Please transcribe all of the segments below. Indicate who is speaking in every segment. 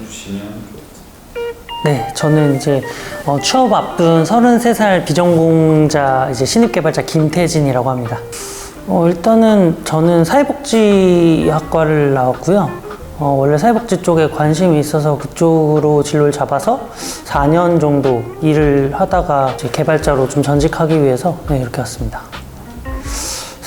Speaker 1: 해주시면.
Speaker 2: 네, 저는 이제 어, 취업 앞둔 33살 비전공자 이제 신입 개발자 김태진이라고 합니다. 어, 일단은 저는 사회복지학과를 나왔고요. 어, 원래 사회복지 쪽에 관심이 있어서 그쪽으로 진로를 잡아서 4년 정도 일을 하다가 이제 개발자로 좀 전직하기 위해서 네, 이렇게 왔습니다.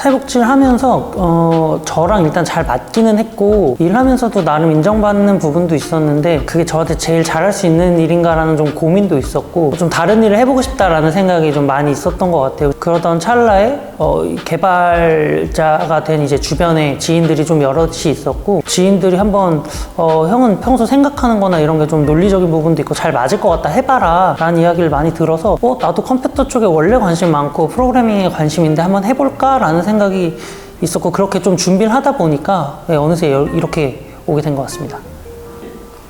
Speaker 2: 사회복지를 하면서 어, 저랑 일단 잘 맞기는 했고 일하면서도 나름 인정받는 부분도 있었는데 그게 저한테 제일 잘할 수 있는 일인가라는 좀 고민도 있었고 좀 다른 일을 해보고 싶다라는 생각이 좀 많이 있었던 것 같아요. 그러던 찰나에 어, 이 개발자가 된 이제 주변에 지인들이 좀 여럿이 있었고 지인들이 한번 어, 형은 평소 생각하는 거나 이런 게 좀 논리적인 부분도 있고 잘 맞을 것 같다 해봐라 라는 이야기를 많이 들어서 어, 나도 컴퓨터 쪽에 원래 관심 많고 프로그래밍에 관심인데 한번 해볼까 라는 생각 이 있었고 그렇게 좀 준비를 하다 보니까 네, 어느새 여- 이렇게 오게 된 것 같습니다.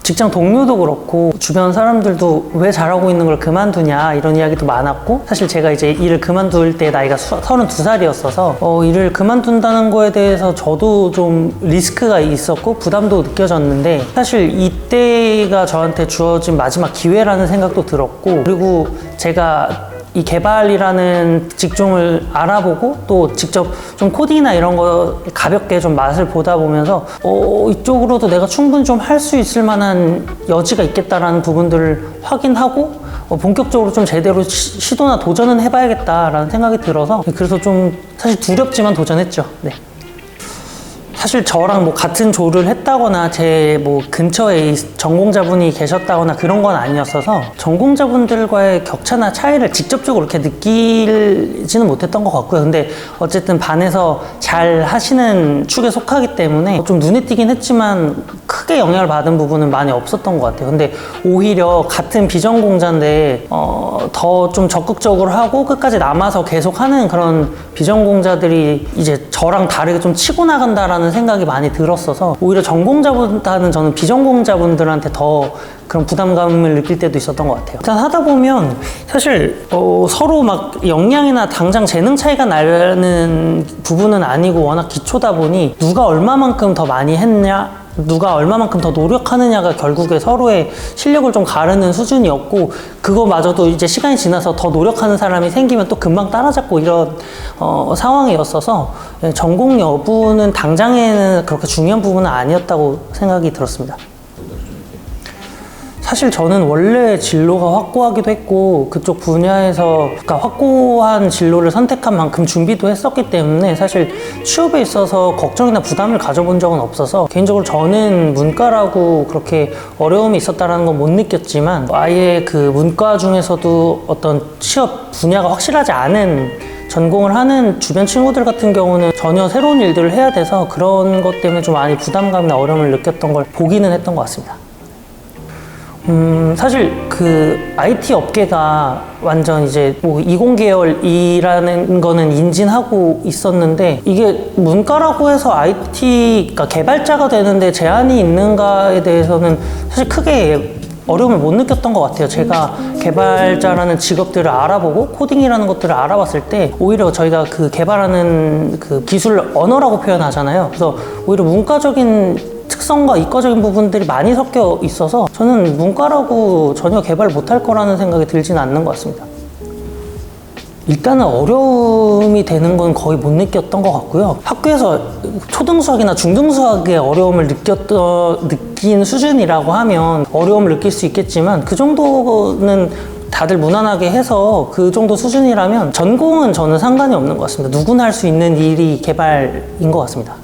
Speaker 2: 직장 동료도 그렇고 주변 사람들도 왜 잘하고 있는 걸 그만두냐 이런 이야기도 많았고 사실 제가 이제 일을 그만둘 때 나이가 32살이었어서 어, 일을 그만둔다는 거에 대해서 저도 좀 리스크가 있었고 부담도 느껴졌는데 사실 이때가 저한테 주어진 마지막 기회라는 생각도 들었고 그리고 제가 이 개발이라는 직종을 알아보고 또 직접 좀 코딩이나 이런 거 가볍게 좀 맛을 보다 보면서 어, 이쪽으로도 내가 충분히 좀 할 수 있을 만한 여지가 있겠다라는 부분들을 확인하고 어, 본격적으로 좀 제대로 시, 시도나 도전은 해봐야겠다라는 생각이 들어서 그래서 좀 사실 두렵지만 도전했죠. 네. 사실 저랑 뭐 같은 조를 했다거나 제 뭐 근처에 이 전공자분이 계셨다거나 그런 건 아니었어서 전공자분들과의 격차나 차이를 직접적으로 이렇게 느끼지는 못했던 것 같고요. 근데 어쨌든 반에서 잘 하시는 축에 속하기 때문에 좀 눈에 띄긴 했지만 크게 영향을 받은 부분은 많이 없었던 것 같아요. 근데 오히려 같은 비전공자인데 어, 더 좀 적극적으로 하고 끝까지 남아서 계속 하는 그런 비전공자들이 이제 저랑 다르게 좀 치고 나간다라는 생각이 많이 들었어서 오히려 전공자보다는 저는 비전공자분들한테 더 그런 부담감을 느낄 때도 있었던 것 같아요. 일단 하다 보면 사실 어, 서로 막 역량이나 당장 재능 차이가 나는 부분은 아니고 워낙 기초다 보니 누가 얼마만큼 더 많이 했냐 누가 얼마만큼 더 노력하느냐가 결국에 서로의 실력을 좀 가르는 수준이었고 그거마저도 이제 시간이 지나서 더 노력하는 사람이 생기면 또 금방 따라잡고 이런 어, 상황이었어서 예, 전공 여부는 당장에는 그렇게 중요한 부분은 아니었다고 생각이 들었습니다. 사실 저는 원래 진로가 확고하기도 했고 그쪽 분야에서 그러니까 확고한 진로를 선택한 만큼 준비도 했었기 때문에 사실 취업에 있어서 걱정이나 부담을 가져본 적은 없어서 개인적으로 저는 문과라고 그렇게 어려움이 있었다라는 건 못 느꼈지만 아예 그 문과 중에서도 어떤 취업 분야가 확실하지 않은 전공을 하는 주변 친구들 같은 경우는 전혀 새로운 일들을 해야 돼서 그런 것 때문에 좀 많이 부담감이나 어려움을 느꼈던 걸 보기는 했던 것 같습니다. 음, 사실 그 IT 업계가 완전 이제 뭐 이공계열이라는 거는 인진하고 있었는데 이게 문과라고 해서 IT, 그러니까 개발자가 되는데 제한이 있는가에 대해서는 사실 크게 어려움을 못 느꼈던 것 같아요. 제가 개발자라는 직업들을 알아보고 코딩이라는 것들을 알아봤을 때 오히려 저희가 그 개발하는 그 기술 언어라고 표현하잖아요. 그래서 오히려 문과적인 특성과 이과적인 부분들이 많이 섞여 있어서 저는 문과라고 전혀 개발 못할 거라는 생각이 들지는 않는 것 같습니다. 일단은 어려움이 되는 건 거의 못 느꼈던 것 같고요. 학교에서 초등수학이나 중등수학의 어려움을 느꼈던, 느낀 수준이라고 하면 어려움을 느낄 수 있겠지만 그 정도는 다들 무난하게 해서 그 정도 수준이라면 전공은 저는 상관이 없는 것 같습니다. 누구나 할 수 있는 일이 개발인 것 같습니다.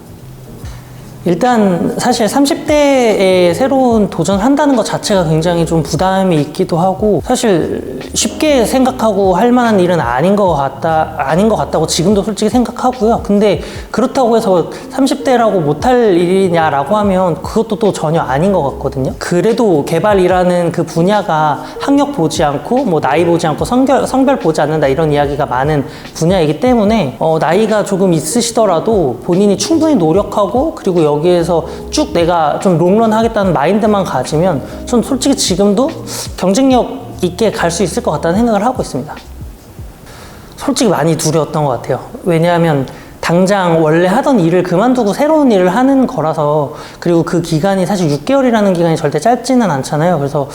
Speaker 2: 일단 사실 30대에 새로운 도전한다는 것 자체가 굉장히 좀 부담이 있기도 하고 사실 쉽게 생각하고 할 만한 일은 아닌 것 같다 아닌 것 같다고 지금도 솔직히 생각하고요. 근데 그렇다고 해서 30대라고 못할 일이냐라고 하면 그것도 또 전혀 아닌 것 같거든요. 그래도 개발이라는 그 분야가 학력 보지 않고 뭐 나이 보지 않고 성별, 성별 보지 않는다 이런 이야기가 많은 분야이기 때문에 어, 나이가 조금 있으시더라도 본인이 충분히 노력하고 그리고 여기에서 쭉 내가 좀 롱런 하겠다는 마인드만 가지면 전 솔직히 지금도 경쟁력 있게 갈 수 있을 것 같다는 생각을 하고 있습니다. 솔직히 많이 두려웠던 것 같아요. 왜냐하면 당장 원래 하던 일을 그만두고 새로운 일을 하는 거라서 그리고 그 기간이 사실 6개월이라는 기간이 절대 짧지는 않잖아요. 그래서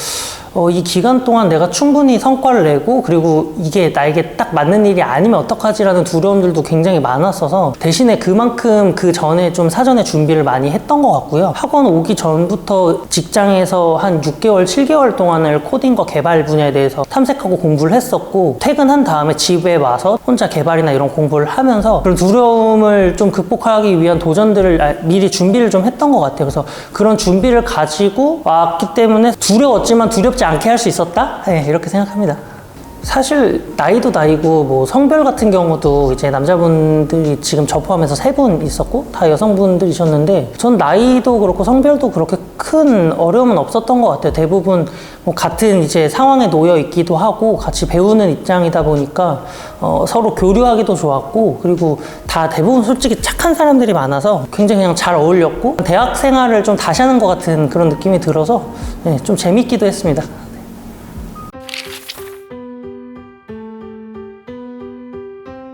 Speaker 2: 어, 이 기간 동안 내가 충분히 성과를 내고 그리고 이게 나에게 딱 맞는 일이 아니면 어떡하지라는 두려움들도 굉장히 많았어서 대신에 그만큼 그 전에 좀 사전에 준비를 많이 했던 것 같고요. 학원 오기 전부터 직장에서 한 6개월, 7개월 동안을 코딩과 개발 분야에 대해서 탐색하고 공부를 했었고 퇴근한 다음에 집에 와서 혼자 개발이나 이런 공부를 하면서 그런 두려움을 좀 극복하기 위한 도전들을 아, 미리 준비를 좀 했던 것 같아요. 그래서 그런 준비를 가지고 왔기 때문에 두려웠지만 두 렵지 않게 할 수 있었다? 네, 이렇게 생각합니다. 사실 나이도 나이고 뭐 성별 같은 경우도 이제 남자분들이 지금 저 포함해서 세 분 있었고 다 여성분들이셨는데 전 나이도 그렇고 성별도 그렇게 큰 어려움은 없었던 것 같아요. 대부분 뭐 같은 이제 상황에 놓여 있기도 하고 같이 배우는 입장이다 보니까 어, 서로 교류하기도 좋았고 그리고 다 대부분 솔직히 착한 사람들이 많아서 굉장히 그냥 잘 어울렸고 대학 생활을 좀 다시 하는 것 같은 그런 느낌이 들어서 네, 좀 재밌기도 했습니다.